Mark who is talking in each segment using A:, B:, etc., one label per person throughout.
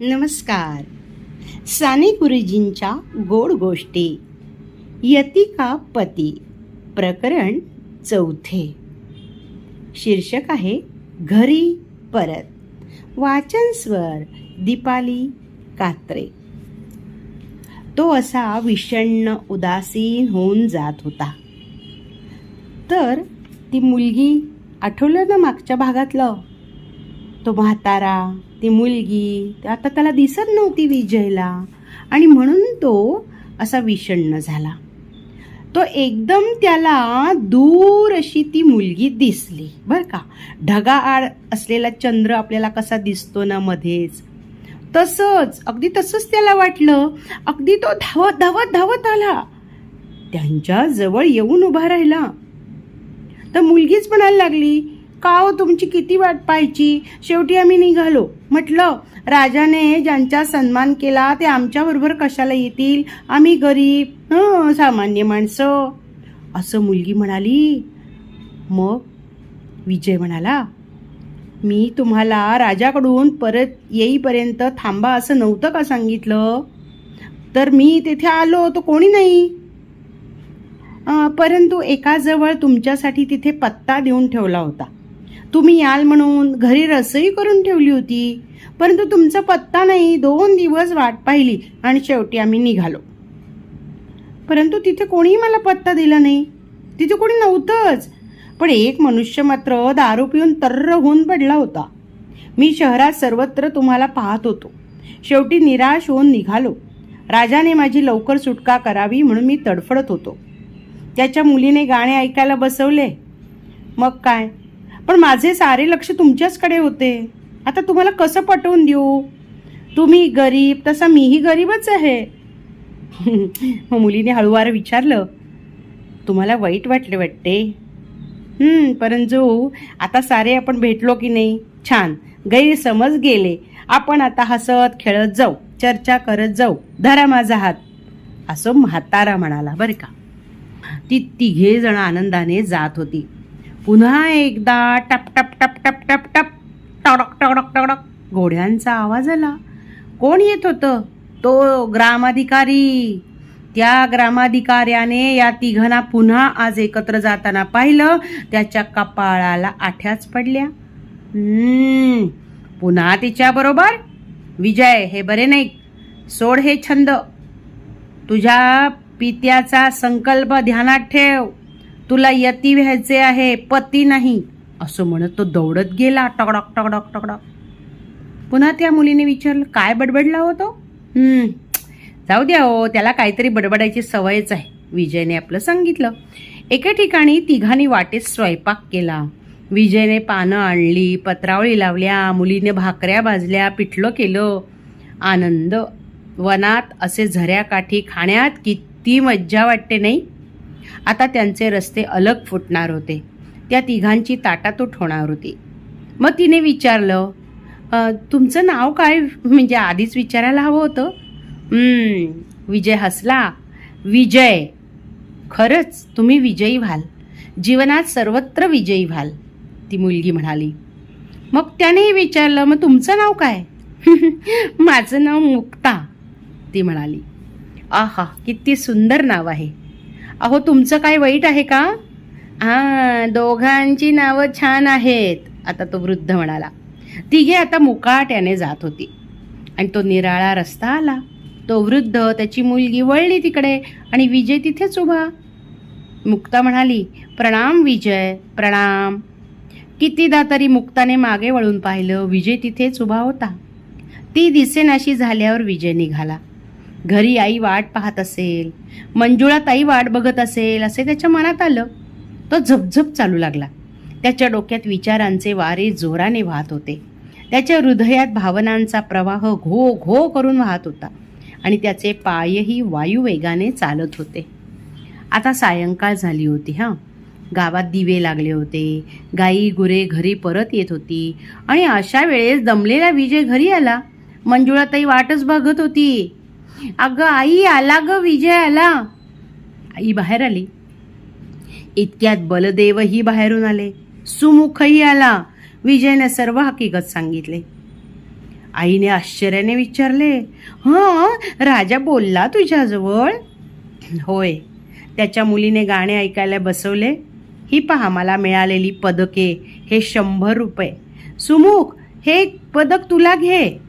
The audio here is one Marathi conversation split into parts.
A: नमस्कार. साने गुरुजींच्या गोड गोष्टी. यतिका पती प्रकरण चौथे. शीर्षक आहे घरी परत. वाचन स्वर दीपाली कात्रे. तो असा विषण्ण उदासीन होऊन जात होता. तर ती मुलगी आठवलं ना मागच्या भागातलं? तो म्हातारा ती मुलगी आता त्याला दिसत नव्हती विजयला. आणि म्हणून तो असा विषण्ण झाला. तो एकदम त्याला दूर अशी ती मुलगी दिसली. बर का? ढगाआड असलेला चंद्र आपल्याला कसा दिसतो ना मध्येच? तसंच अगदी तसंच त्याला वाटलं. अगदी तो धावत धावत धावत आला. त्यांच्या जवळ येऊन उभा राहिला. तर मुलगीच म्हणायला लागली का हो तुमची किती वाट पाहायची? शेवटी आम्ही निघालो. म्हटलं राजाने ज्यांचा सन्मान केला ते आमच्याबरोबर कशाला येतील? आम्ही गरीब हं सामान्य माणसं. असं मुलगी म्हणाली. मग विजय म्हणाला मी तुम्हाला राजाकडून परत येईपर्यंत थांबा असं नव्हतं का सांगितलं? तर मी तेथे आलो तो कोणी नाही? परंतु एकाजवळ तुमच्यासाठी तिथे पत्ता देऊन ठेवला होता. तुम्ही याल म्हणून घरी रसोई करून ठेवली होती. परंतु तुमचा पत्ता नाही दोन दिवस वाट पाहिली आणि शेवटी आम्ही निघालो. परंतु तिथे कोणीही मला पत्ता दिला नाही. तिथे कोणी नव्हतंच. पण एक मनुष्य मात्र दारू पिऊन तर्र होऊन पडला होता. मी शहरात सर्वत्र तुम्हाला पाहत होतो. शेवटी निराश होऊन निघालो. राजाने माझी लवकर सुटका करावी म्हणून मी तडफडत होतो. त्याच्या मुलीने गाणे ऐकायला बसवले. मग काय? पण माझे सारे लक्ष तुमच्याचकडे होते. आता तुम्हाला कसं पटवून देऊ? तुम्ही गरीब तसा मीही गरीबच आहे. मग मुलीने हळूवार विचारलं तुम्हाला वाईट वाटले वाटते? परंतु आता सारे आपण भेटलो की नाही? छान गैरसमज गेले. आपण आता हसत खेळत जाऊ चर्चा करत जाऊ. धरा माझा हात. असं म्हातारा म्हणाला बरं का. ती तिघे जण आनंदाने जात होती. पुन्हा एकदा टप टप टप टप टप टप टडक टडक टडक. घोड्यांचा आवाज आला. कोण येत होतं? तो ग्रामाधिकारी. त्या ग्रामाधिकाऱ्याने या तिघांना पुन्हा आज एकत्र जाताना पाहिलं. त्याच्या कपाळाला आठ्याच पडल्या. पुन्हा तिच्याबरोबर विजय हे बरे नाही. सोड हे छंद. तुझ्या पित्याचा संकल्प ध्यानात ठेव. तुला यती व्हायचे आहे पती नाही. असं म्हणत तो दौडत गेला टकडक टकडक टकडक पुन्हा त्या मुलीने विचारलं काय बडबडला हो होतो जाऊ द्या हो त्याला काहीतरी बडबडायची सवयच आहे विजयने आपलं सांगितलं. एका ठिकाणी तिघांनी वाटेत स्वयंपाक केला. विजयने पानं आणली पत्रावळी लावल्या मुलीने भाकऱ्या भाजल्या पिठलं केलं. आनंद वनात असे झऱ्याकाठी खाण्यात किती मज्जा वाटते नाही? आता त्यांचे रस्ते अलग फुटणार होते. त्या तिघांची ताटातूट होणार होती. मग तिने विचारलं तुमचं नाव काय? म्हणजे आधीच विचारायला हवं होतं. विजय हसला. विजय. खरंच तुम्ही विजयी व्हाल. जीवनात सर्वत्र विजयी व्हाल ती मुलगी म्हणाली. मग त्यानेही विचारलं मग तुमचं नाव काय? माझं नाव मुक्ता ती म्हणाली. आहा किती सुंदर नाव आहे. अहो तुमचं काय वाईट आहे का? हां दोघांची नावं छान आहेत आता तो वृद्ध म्हणाला. तिघे आता मुकाट्याने जात होती. आणि तो निराळा रस्ता आला. तो वृद्ध त्याची मुलगी वळली तिकडे आणि विजय तिथेच उभा. मुक्ता म्हणाली प्रणाम विजय प्रणाम. कितीदा तरी मुक्ताने मागे वळून पाहिलं विजय तिथेच उभा होता. ती दिसेनाशी झाल्यावर विजय निघाला. घरी आई वाट पाहत असेल मंजुळा ताई वाट बघत असेल असे त्याच्या मनात आलं. तो झपझप चालू लागला. त्याच्या डोक्यात विचारांचे वारे जोराने वाहत होते. त्याच्या हृदयात भावनांचा प्रवाह घो घो करून वाहत होता आणि त्याचे पायही वायुवेगाने चालत होते. आता सायंकाळ झाली होती हां. गावात दिवे लागले होते गाई गुरे घरी परत येत होती आणि अशा वेळेस दमलेला विजय घरी आला. मंजुळाताई वाटच बघत होती. अगं आई आला ग विजय आला आई बाहेर आली. इतक्यात बलदेवही बाहेरून आले. सुमुखही आला. विजयने सर्व हकीकत सांगितले. आईने आश्चर्याने विचारले हां राजा बोलला तुझ्याजवळ? होय. त्याच्या मुलीने गाणे ऐकायला बसवले. ही पहा मला मिळालेली पदके हे शंभर रुपये. सुमुख हे पदक तुला घे.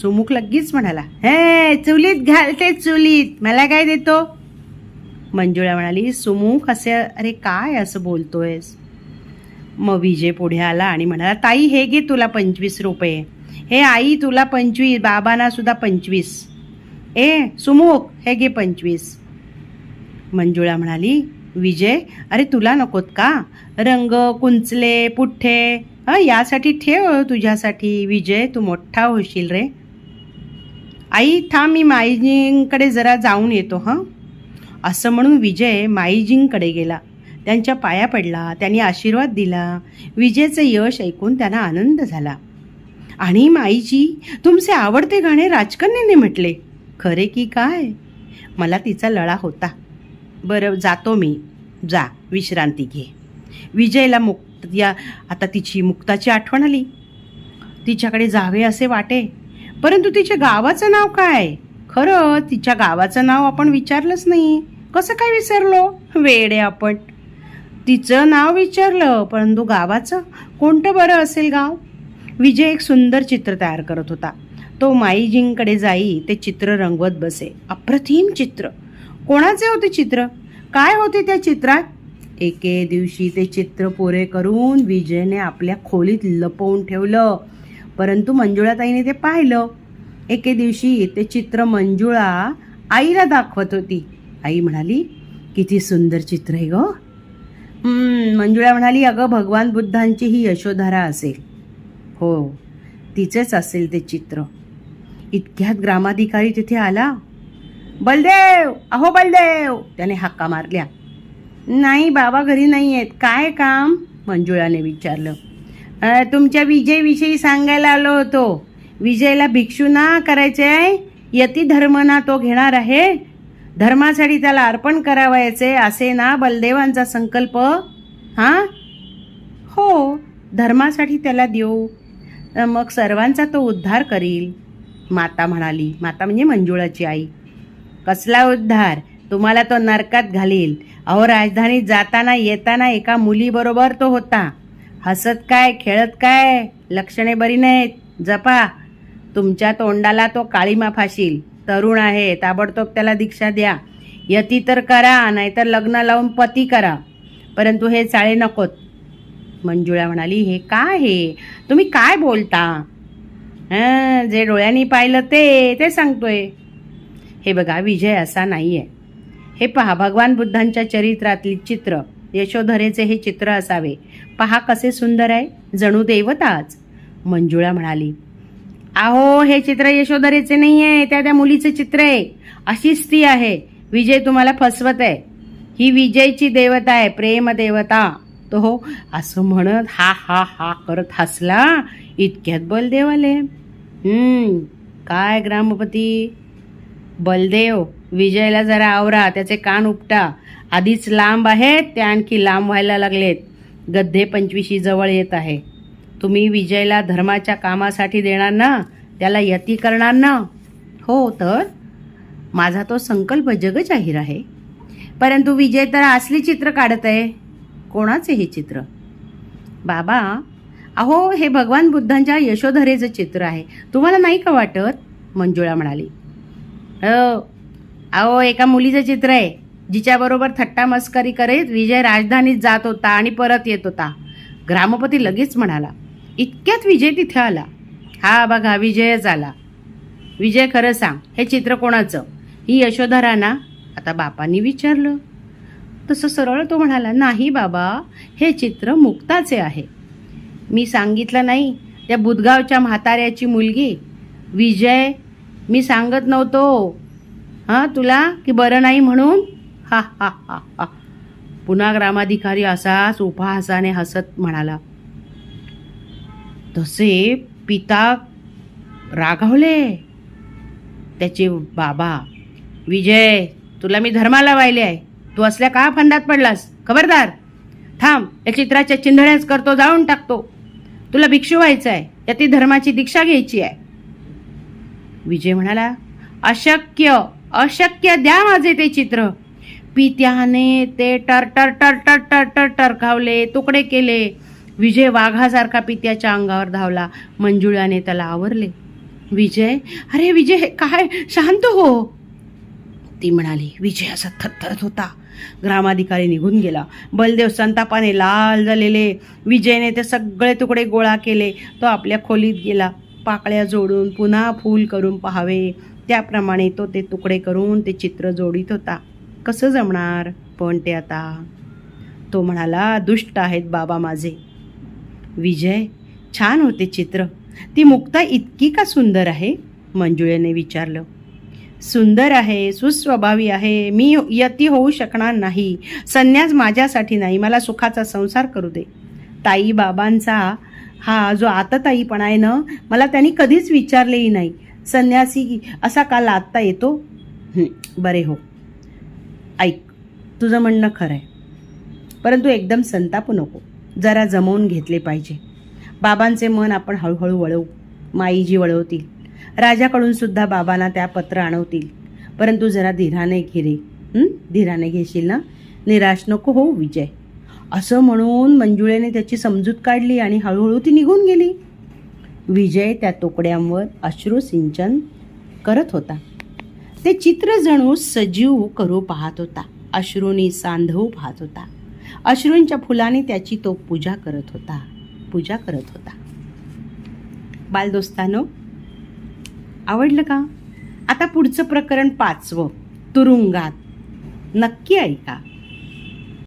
A: सोमुख लगेच म्हणाला हे चुलीत घालते चुलीत मला काय देतो? मंजुळा म्हणाली सुमुख असे अरे काय असं बोलतोयस? मग विजय पुढे आला आणि म्हणाला ताई हे घे तुला पंचवीस रुपये. हे आई तुला पंचवीस बाबांना सुद्धा पंचवीस. ए सुमुख हे घे पंचवीस. मंजुळा म्हणाली विजय अरे तुला नकोत का? रंग कुंचले पुठ्ठे हं यासाठी ठेव तुझ्यासाठी. विजय तू मोठा होशील रे. आई थांब मी माईजींकडे जरा जाऊन येतो हां? असं म्हणून विजय माईजींकडे गेला. त्यांच्या पाया पडला त्यांनी आशीर्वाद दिला. विजयचं यश ऐकून त्यांना आनंद झाला. आणि माईजी तुमचे आवडते गाणे राजकन्याने म्हटले. खरे की काय? मला तिचा लळा होता. बरं जातो मी. जा विश्रांती घे. विजयला मुक्त या आता तिची मुक्ताची आठवण आली. तिच्याकडे जावे असे वाटे. परंतु तिच्या गावाचं नाव काय? खरं तिच्या गावाचं नाव आपण विचारलंच नाही. कसं काय विसरलो? वेडे आपण तिचं नाव विचारलं परंतु गावाचं? कोणतं बरं असेल गाव? विजय एक सुंदर चित्र तयार करत होता. तो माईजींकडे जाई ते चित्र रंगवत बसे. अप्रतिम चित्र. कोणाचे होते चित्र? काय होते त्या चित्रात? एके दिवशी ते चित्र पुरे करून विजयने आपल्या खोलीत लपवून ठेवलं. परंतु मंजुळाताईने ते पाहिलं. एके दिवशी ते चित्र मंजुळा आईला दाखवत होती. आई म्हणाली किती सुंदर चित्र आहे ग. मंजुळा म्हणाली अगं भगवान बुद्धांची ही यशोधारा असेल. हो तिचेच असेल ते चित्र. इतक्यात ग्रामाधिकारी तिथे आला? बलदेव अहो बलदेव. त्याने हाका मारल्या. नाही बाबा घरी नाही आहेत काय काम? मंजुळाने विचारलं. तुमच्या विजयविषयी सांगायला आलो होतो. विजयला भिक्षू ना करायचे आहे? यती धर्म ना तो घेणार आहे? धर्मासाठी त्याला अर्पण करावायचे असे ना बलदेवांचा संकल्प? हां? हो धर्मासाठी त्याला देऊ. मग सर्वांचा तो उद्धार करील. माता म्हणाली माता म्हणजे मंजुळाची आई. कसला उद्धार? तुम्हाला तो नरकात घालील. अहो राजधानीत जाताना येताना एका मुलीबरोबर तो होता. हसत काय खेळत काय? लक्षणे बरी नाहीत. जपा. तुमच्या तोंडाला तो काळीमा फाशील. तरुण आहे. ताबडतोब त्याला दीक्षा द्या. यती तर करा नाहीतर लग्न लावून पती करा. परंतु हे चाळे नकोत. मंजुळा म्हणाली हे काय हे? तुम्ही काय बोलता? जे डोळ्यांनी पाहिलं ते ते सांगतोय. हे बघा विजय असा नाही आहे हे पहा भगवान बुद्धांच्या चरित्रातील चित्र. यशोधरेचे हे चित्र असावे. पहा कसे सुंदर आहे. जणू देवताच मंजुळा म्हणाली अहो हे चित्र यशोधरेचे नाही आहे त्या त्या मुलीचे चित्र आहे. अशीच ती आहे. विजय तुम्हाला फसवत आहे. ही विजयची देवता आहे. प्रेम देवता. तो हो असं म्हणत हा हा हा करत हसला. इतक्यात बलदेव आले. काय ग्रामपती? बलदेव विजयला जरा आवरा. त्याचे कान उपटा. आधीच लांब आहेत ते आणखी लांब व्हायला लागलेत. गद्धे पंचवीशी जवळ येत आहे. तुम्ही विजयला धर्माच्या कामासाठी देणार ना? त्याला यती करणार ना? हो तर? माझा तो संकल्प जगजाहीर आहे. परंतु विजय तर असली चित्र काढत आहे. कोणाचे हे चित्र? बाबा अहो हे भगवान बुद्धांच्या यशोधरेचं चित्र आहे. तुम्हाला नाही का वाटत? मंजुळा म्हणाली. हो अहो एका मुलीचं चित्र आहे. जिच्याबरोबर थट्टा मस्करी करीत विजय राजधानीत जात होता आणि परत येत होता. ग्रामपती लगेच म्हणाला इतक्यात विजय तिथे आला. हा बघा विजयच आला. विजय खरं सांग हे चित्र कोणाचं? ही यशोधरा ना? आता बापांनी विचारलं. तसं सरळ तो म्हणाला नाही बाबा हे चित्र मुक्ताचे आहे. मी सांगितलं नाही त्या बुधगावच्या म्हाताऱ्याची मुलगी. विजय मी सांगत नव्हतो. हां तुला की बरं नाही म्हणून? हा हा हा हा पुन्हा ग्रामाधिकारी असाच उपहासाने हसत म्हणाला तसे पिता रागावले. त्याचे बाबा विजय तुला मी धर्माला वाहिले आहे. तू असल्या का फंदात पडलास? खबरदार. थांब या चित्राच्या चिंधड्याच करतो जाळून टाकतो. तुला भिक्षू व्हायचं आहे. यती धर्माची दीक्षा घ्यायची आहे. विजय म्हणाला अशक्य अशक्य द्या माझे ते चित्र. पित्याने ते टर टर टर टर टर टर टरकावले तुकडे केले. विजय वाघासारखा पित्याच्या अंगावर धावला. मंजुळाने त्याला आवरले. विजय अरे विजय हे काय? शांत हो. ती म्हणाली विजय असा थरथरत होता. ग्रामाधिकारी निघून गेला. बलदेव संतापाने लाल झालेले. विजयने ते सगळे तुकडे गोळा केले. तो आपल्या खोलीत गेला. पाकळ्या जोडून पुन्हा फूल करून पाहावे. त्याप्रमाणे तो ते तुकडे करून ते चित्र जोडीत होता. कसं जमणार? पण ते आता तो म्हणाला दुष्ट आहेत बाबा माझे. विजय छान होते चित्र. ती मुक्ता इतकी का सुंदर आहे? मंजुळेने विचारलं. सुंदर आहे सुस्वभावी आहे मी यती होऊ शकणार नाही. संन्यास माझ्यासाठी नाही मला सुखाचा संसार करू दे. ताई बाबांचा हा जो आतताईपणा आहे ना मला त्यांनी कधीच विचारलेही नाही. संन्यासी असा का लादता येतो? बरे हो. ऐक तुझं म्हणणं खरं आहे परंतु एकदम संतापू नको. जरा जमवून घेतले पाहिजे. बाबांचे मन आपण हळूहळू वळवू. माईजी वळवतील. राजाकडून सुद्धा बाबांना त्या पत्र आणवतील. परंतु जरा धीराने घेरे. धीराने घेशील ना? निराश नको हो विजय. असं म्हणून मंजुळेने त्याची समजूत काढली आणि हळूहळू ती निघून गेली. विजय त्या तोकड्यांवर अश्रू सिंचन करत होता. ते चित्र जणू सजीव करू पाहत होता. अश्रूंनी सांधवू पाहत होता. अश्रूंच्या फुलाने त्याची तो पूजा करत होता. पूजा करत होता. बालदोस्तानो आवडलं का? आता पुढचं प्रकरण पाचवं. तुरुंगात. नक्की ऐका.